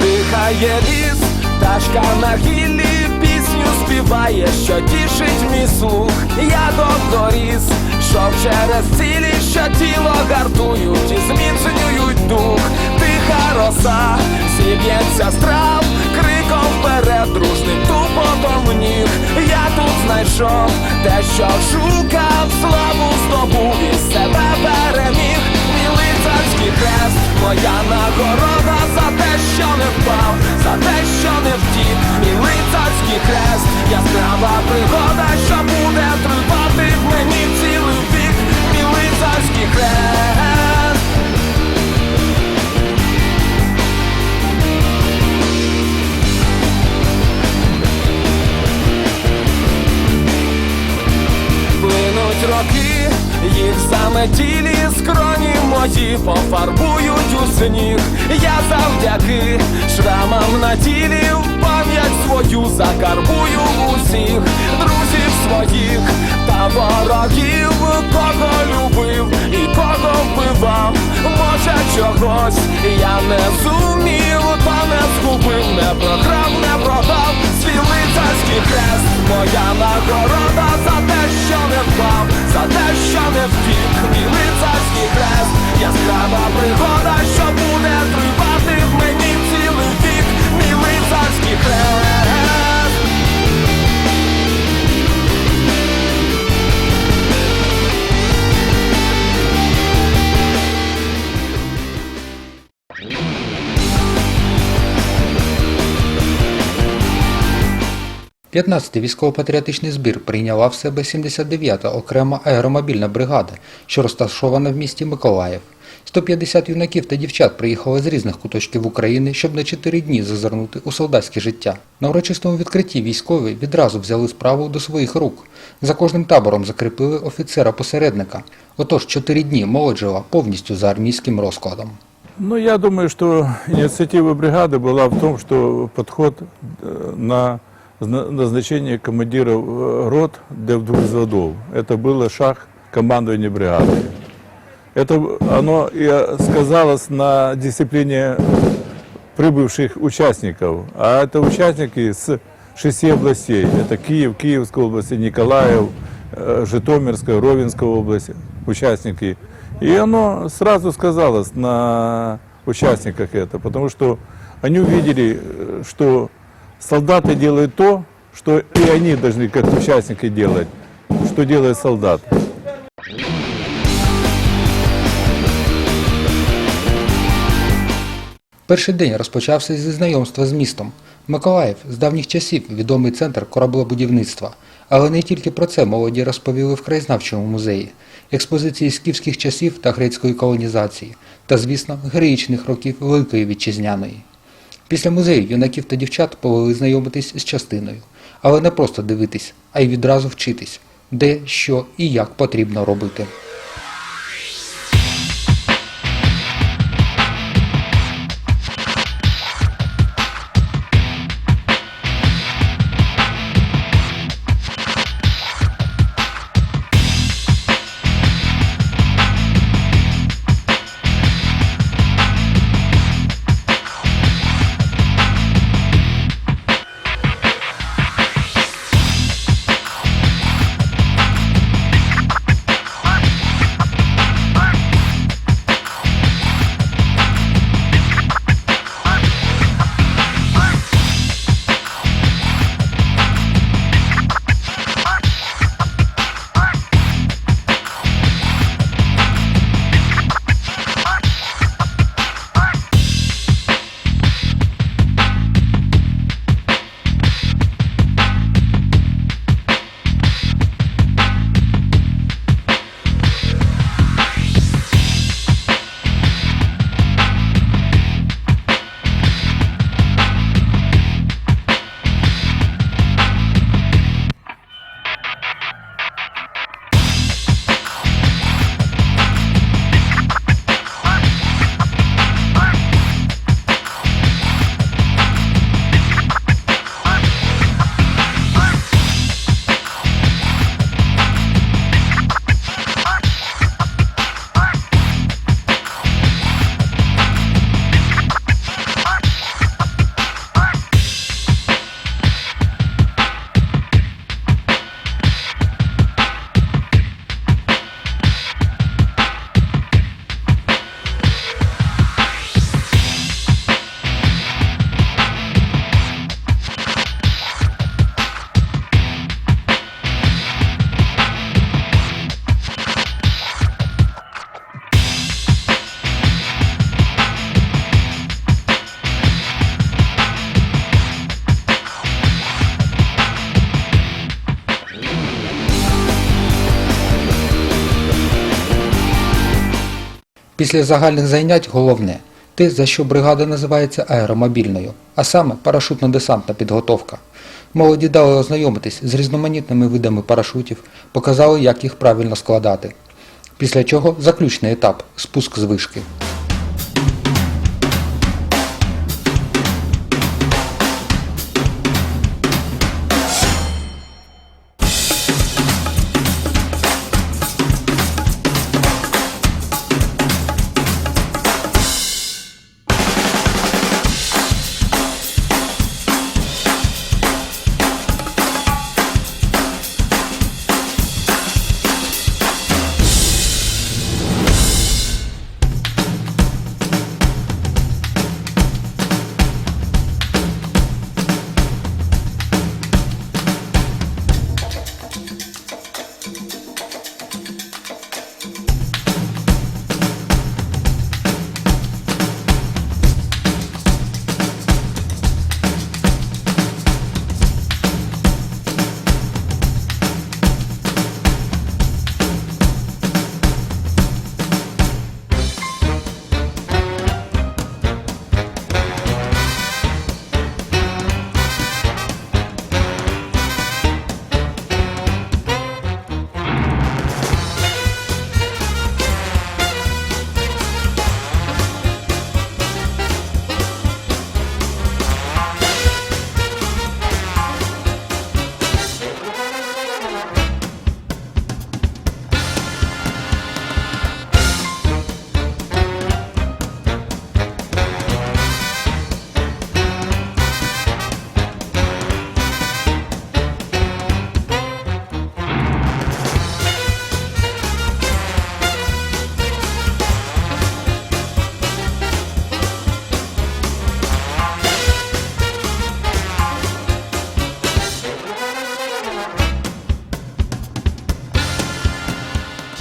Дихає ліс, пташка на гіллі пісню співає, що тішить мій слух. Я доріс, що через цілі, що тіло гартують і зміцнюють дух. Роса, зіб'ється страв, криком вперед, дружним тупотом ніг. Я тут знайшов те, що шукав, славу здобув і себе переміг. Мій лицарський хрест, моя нагорода за те, що не впав, за те, що не втік, мій лицарський хрест, яскрава пригода, що буде тривати в мені цілий вік, мій лицарський хрест. Заметілі скроні мої пофарбують у сніг. Я завдяки шрамам на тілі в пам'ять свою закарбую усіх друзів своїх та ворогів, кого любив і кого вбивав. Може чогось я не зумів, та не згубив, не програв, не продав лицарський хрест, моя нагорода за те, що не впав, за те, що не втік, мій лицарський хрест, яскрава пригода, що буде тривати в мені цілий вік, мій лицарський хрест. – 15-й військово-патріотичний збір прийняла в себе 79-та окрема аеромобільна бригада, що розташована в місті Миколаїв. 150 юнаків та дівчат приїхали з різних куточків України, щоб на 4 дні зазирнути у солдатське життя. На урочистому відкритті військові відразу взяли справу до своїх рук. За кожним табором закріпили офіцера-посередника. Отож, 4 дні молодь жила повністю за армійським розкладом. Ну, я думаю, что инициатива бригады была в том, что подход э, на зна- назначение командиров э, рот для двух взводов. Это было шаг командования бригады. Это оно и э, сказалось на дисциплине прибывших участников. А это участники с шести областей. Это Киев, Киевская область, Николаев, э, Житомирская, Ровенская область, участники. И оно сразу сказалось на участниках это, потому что они увидели, э, что солдаты делают то, что и они должны, как участники, делать, что делает солдат. Перший день розпочався зі знайомства з містом. Миколаїв з давніх часів відомий центр кораблебудівництва. Але не тільки про це молоді розповіли в краєзнавчому музеї, експозиції скіфських часів та грецької колонізації, та, звісно, героїчних років Великої Вітчизняної. Після музею юнаків та дівчат повели знайомитись з частиною, але не просто дивитись, а й відразу вчитись, де, що і як потрібно робити. Після загальних зайнять головне те, за що бригада називається аеромобільною, а саме парашутно-десантна підготовка. Молоді дали ознайомитись з різноманітними видами парашутів, показали, як їх правильно складати. Після чого заключний етап спуск з вишки.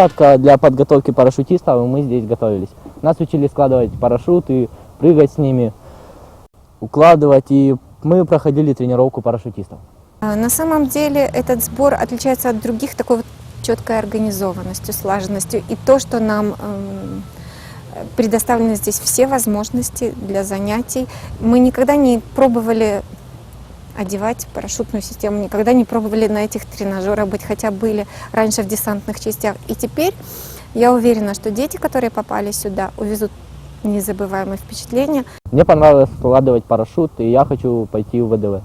Площадка для подготовки парашютистов, и мы здесь готовились. Нас учили складывать парашюты, прыгать с ними, укладывать, и мы проходили тренировку парашютистов. А, На самом деле этот сбор отличается от других такой вот четкой организованностью, слаженностью. И то, что нам эм, предоставлены здесь все возможности для занятий. Мы никогда не пробовали одевать парашютную систему, никогда не пробовали на этих тренажерах быть, хотя были раньше в десантных частях. И теперь я уверена, что дети, которые попали сюда, увезут незабываемые впечатления. Мне понравилось складывать парашют, и я хочу пойти в ВДВ.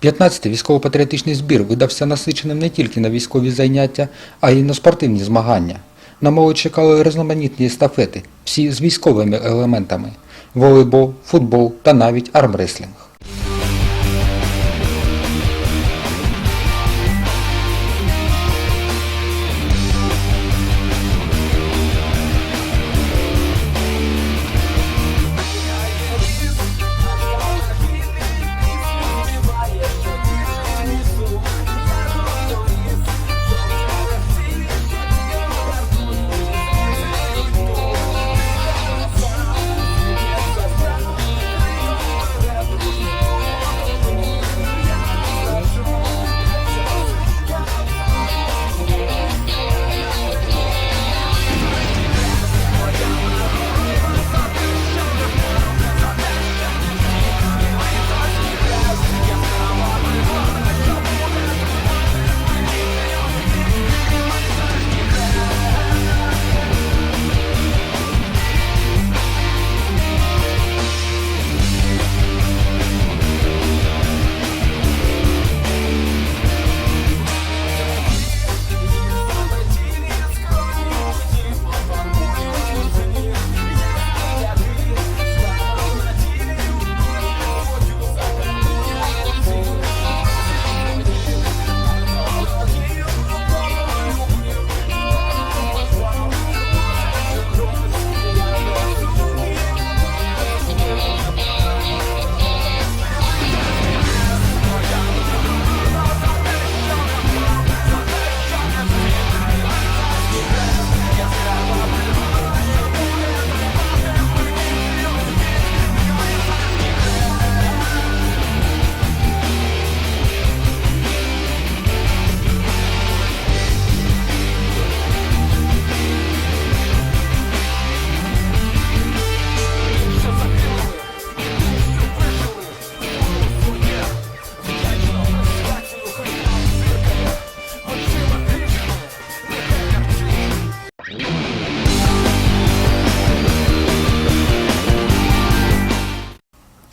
П'ятнадцятий військово-патріотичний збір видався насиченим не тільки на військові заняття, а й на спортивні змагання. На молодь чекали різноманітні естафети, всі з військовими елементами – волейбол, футбол та навіть армреслінг.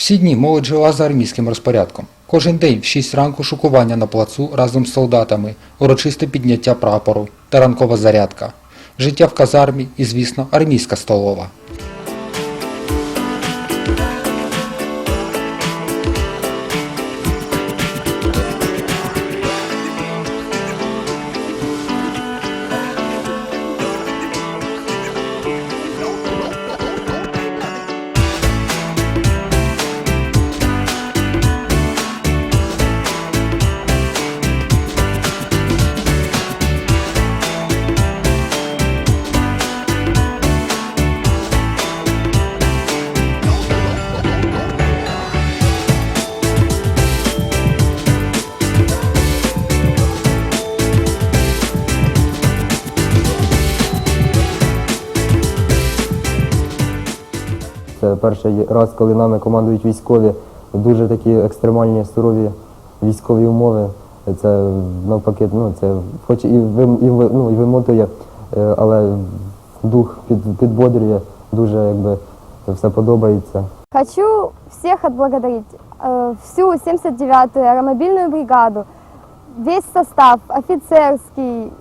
Всі дні молодь жила за армійським розпорядком. Кожен день в 6 ранку шукування на плацу разом з солдатами, урочисте підняття прапору та ранкова зарядка. Життя в казармі і, звісно, армійська столова. перший раз, коли нами командують військові, дуже такі екстремальні сурові військові умови. Це навпаки, ну це хоч і вим, і, ви- ну, і вимотує, е, але дух під, підбодрює, дуже якби все подобається. Хочу всех отблагодарить, э, всю 79-ю аэромобильную бригаду, весь состав, офицерский,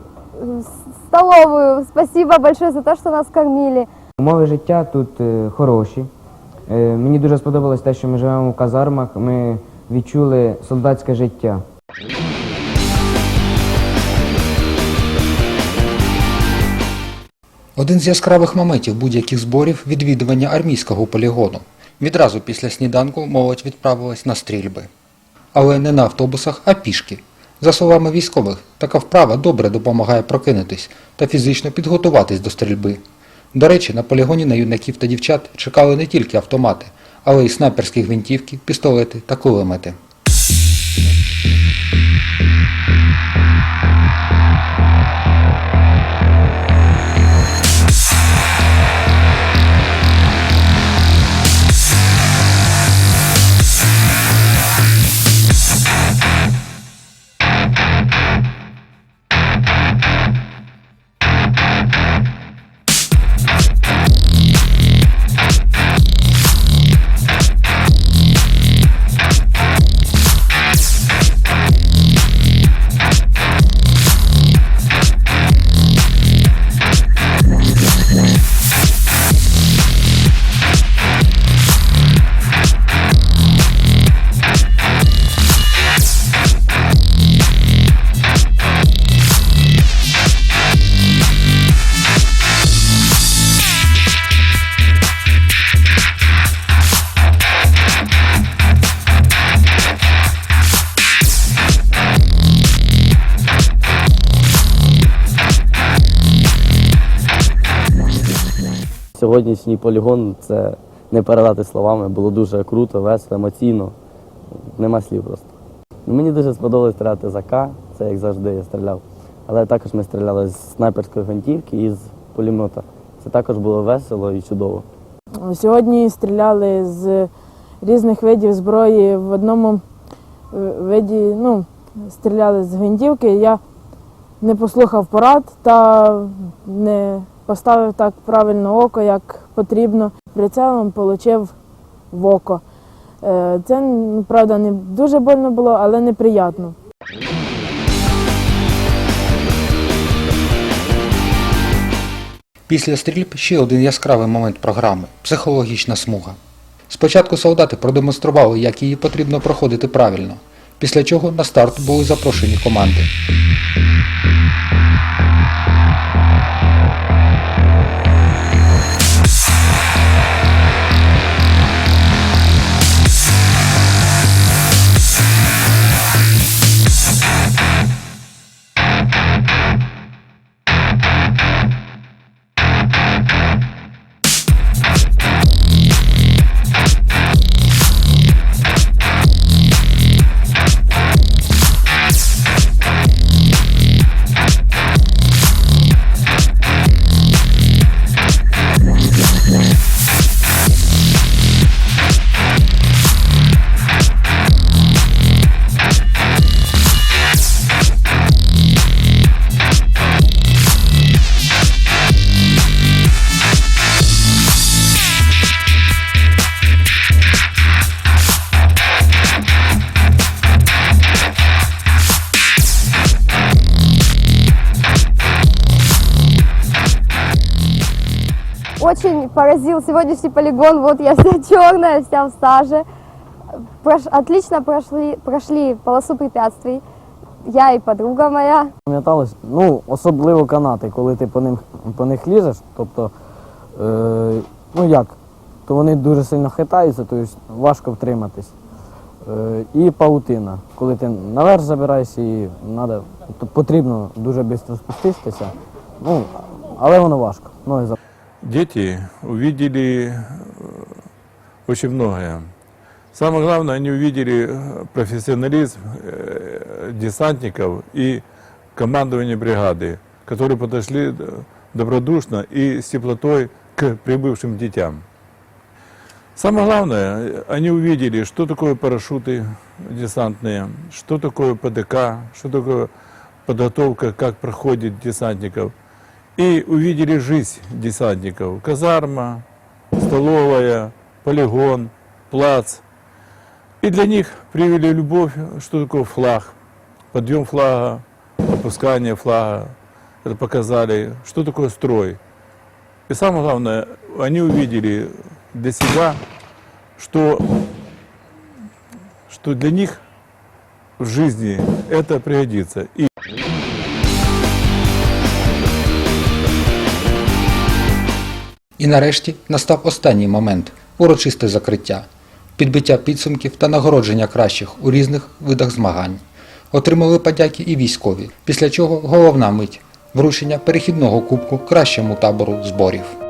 э, с- столовую. Спасибо большое за то, что нас кормили. Умови життя тут е, хороші. Е, Мені дуже сподобалось те, що ми живемо в казармах, ми відчули солдатське життя. Один з яскравих моментів будь-яких зборів відвідування армійського полігону. Відразу після сніданку молодь відправилась на стрільби. Але не на автобусах, а пішки. За словами військових, така вправа добре допомагає прокинутись та фізично підготуватись до стрільби. До речі, на полігоні на юнаків та дівчат чекали не тільки автомати, але й снайперські гвинтівки, пістолети та кулемети. Сьогоднішній полігон це не передати словами. Було дуже круто, весело, емоційно. Нема слів просто. Ну, Мені дуже сподобалось стріляти з АК, це як завжди я стріляв. Але також ми стріляли з снайперської гвинтівки і з пулемета. Це також було весело і чудово. Сьогодні стріляли з різних видів зброї. В одному е, виді ну, стріляли з гвинтівки. Я не послухав порад та не поставив так правильно око, як потрібно. Прицелом отримав в око. Е, Це, ну, правда, не дуже больно було, але неприємно. Після стрільб ще один яскравий момент програми психологічна смуга. Спочатку солдати продемонстрували, як її потрібно проходити правильно, після чого на старт були запрошені команди. Поразил сегодняшний полигон. Вот я вся черная, вся в саже. Прош- отлично прошли, прошли полосу препятствий. Я и подруга моя. Пам'яталось, ну, особливо канати, коли ти по, ним, по них лізеш, тобто, е, ну як, то вони дуже сильно хитаються, тобто важко втриматись. Е, і паутина, коли ти наверх забираєшся і надо, то потрібно дуже швидко спуститися, ну, але воно важко. Ноги Дети увидели э, очень многое. Самое главное, они увидели э, профессионализм э, десантников и командования бригады, которые подошли э, добродушно и с теплотой к прибывшим детям. Самое главное, э, они увидели, что такое парашюты десантные, что такое ПДК, что такое подготовка, как проходит десантников. И увидели жизнь десантников. Казарма, столовая, полигон, плац. И для них привели любовь, что такое флаг, подъем флага, опускание флага. Это показали, что такое строй. И самое главное, они увидели для себя, что, что для них в жизни это пригодится. И І нарешті настав останній момент урочисте закриття, підбиття підсумків та нагородження кращих у різних видах змагань. Отримали подяки і військові, після чого головна мить вручення перехідного кубку кращому табору зборів.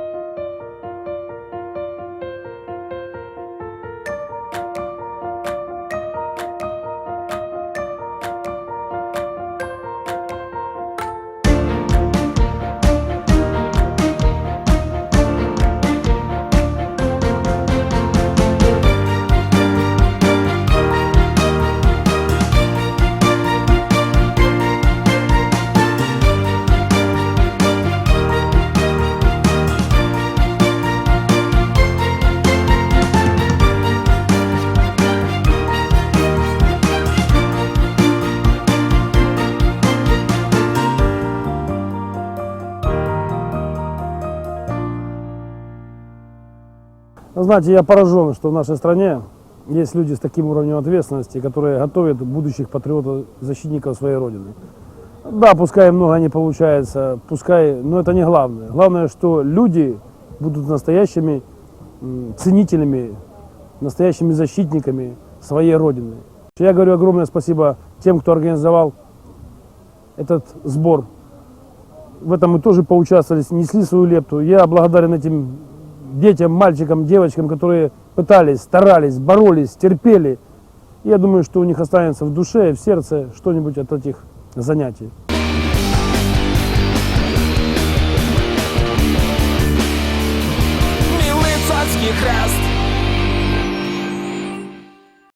Знаете, я поражен, что в нашей стране есть люди с таким уровнем ответственности, которые готовят будущих патриотов, защитников своей Родины. Да, пускай много не получается, пускай, но это не главное. Главное, что люди будут настоящими ценителями, настоящими защитниками своей Родины. Я говорю огромное спасибо тем, кто организовал этот сбор. В этом мы тоже поучаствовали, несли свою лепту. Я благодарен этим детям, мальчикам, девочкам, которые пытались, старались, боролись, терпели. Я думаю, что у них останется в душе и в сердце что-нибудь от этих занятий. Мій лицарський хрест